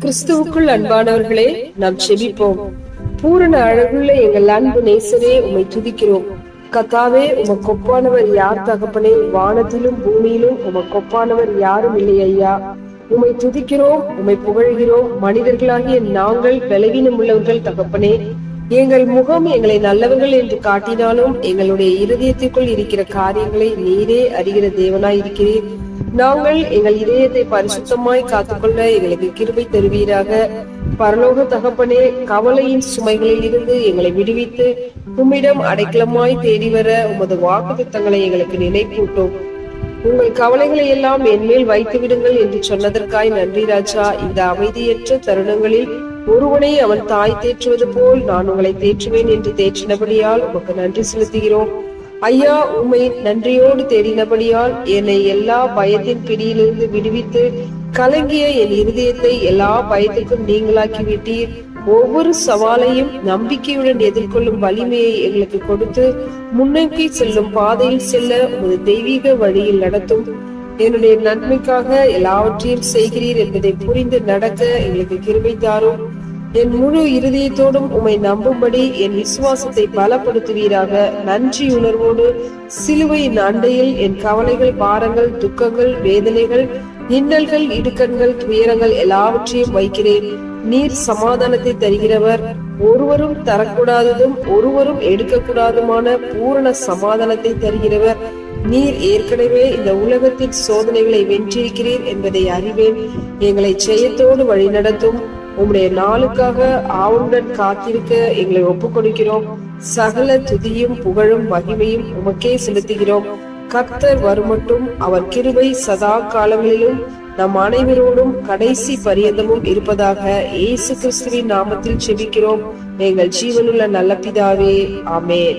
கிறிஸ்துவுக்குள் அன்பானவர்களே நாம் செபிப்போம். பூரண அழகுள்ள எங்கள் அன்பு நேசரே உம்மை துதிக்கிறோம். கத்தாவே உமக்கு ஒப்பானவர் யார் தகப்பனே? வானத்திலும் பூமியிலும் உமக்கு ஒப்பானவர் யாரும் இல்லை ஐயா. உம்மை துதிக்கிறோம் உம்மை புகழ்கிறோம். மனிதர்களாகிய நாங்கள் பலவீனம் உள்ளவர்கள் தகப்பனே. எங்கள் முகம் எங்களை நல்லவர்கள் என்று காட்டினாலும் எங்களுடைய இருதயத்திற்குள் இருக்கிற காரியங்களை நீரே அறிகிற தேவனாய் இருக்கிறீர் நாங்கள் எங்கள் இதயத்தை பரிசுத்தமாய் காத்துக்கொள்ள எங்களுக்கு கிருபை தருவீராக. பரலோக தகப்பனே கவலையின் சுமைகளில் இருந்து எங்களை விடுவித்து உம்மிடம் அடைக்கலமாய் தேடி வர உமது வாக்குத்தங்களை எங்களுக்கு நினைப்பூட்டும். உங்கள் கவலைகளை எல்லாம் என்மேல் வைத்து விடுங்கள் என்று சொன்னதற்காய் நன்றி ராஜா. இந்த அமைதியற்ற தருணங்களில் ஒருவனை அவன் தாய் தேற்றுவது போல் நான் உங்களை தேற்றுவேன் என்று தேற்றினபடியால் உமக்கு நன்றி செலுத்துகிறோம். ஐயா உம்மை நன்றியோடு தேடினபடியால் என்னை எல்லா பயத்தின் பிடியிலிருந்து விடுவித்து கலங்கிய என் இருதயத்தை எல்லா பயத்திற்கும் நீங்களாக்கி விட்டீர் ஒவ்வொரு சவாலையும் நம்பிக்கையுடன் எதிர்கொள்ளும் வலிமையை எங்களுக்கு கொடுத்து முன்னோக்கி செல்லும் பாதையில் செல்ல உமது தெய்வீக வழியில் நடத்தும். என்னுடைய நன்மைக்காக எல்லாவற்றையும் செய்கிறீர் என்பதை புரிந்து நடக்க எங்களுக்கு கிருமை தாரும். என் முழு இருதயத்தோடும் உம்மை நம்பும்படி என் விசுவாசத்தை பலப்படுத்துவீராக. நன்றி உணர்வோடு சிலுவையின் அண்டையில் என் கவலைகள் பாரங்கள் துக்கங்கள் வேதனைகள் இன்னல்கள் இடுக்கண்கள் துயரங்கள் எல்லாவற்றையும் வைக்கிறேன். நீர் சமாதானத்தை தருகிறவர். ஒருவரும் தரக்கூடாததும் ஒருவரும் எடுக்கக்கூடாதுமான பூரண சமாதானத்தை தருகிறவர். நீர் ஏற்கனவே இந்த உலகத்தின் சோதனைகளை வென்றிருக்கிறீர் என்பதை அறிவேன். எங்களை ஜெயத்தோடு வழிநடத்தும். உம்முடைய நாளுக்காக ஆவுடன் காத்திருக்க எங்களை ஒப்புக் கொடுக்கிறோம் சகல துதியும் புகழும் மகிமையும் உமக்கே செலுத்துகிறோம். கர்த்தர் வருமட்டும் அவர் கிருபை சதா காலங்களிலும் நம் அனைவரோடும் கடைசி பரியந்தமும் இருப்பதாக இயேசு கிறிஸ்துவின் நாமத்தில் செபிக்கிறோம். எங்கள் ஜீவனுள்ள நல்ல பிதாவே ஆமேன்.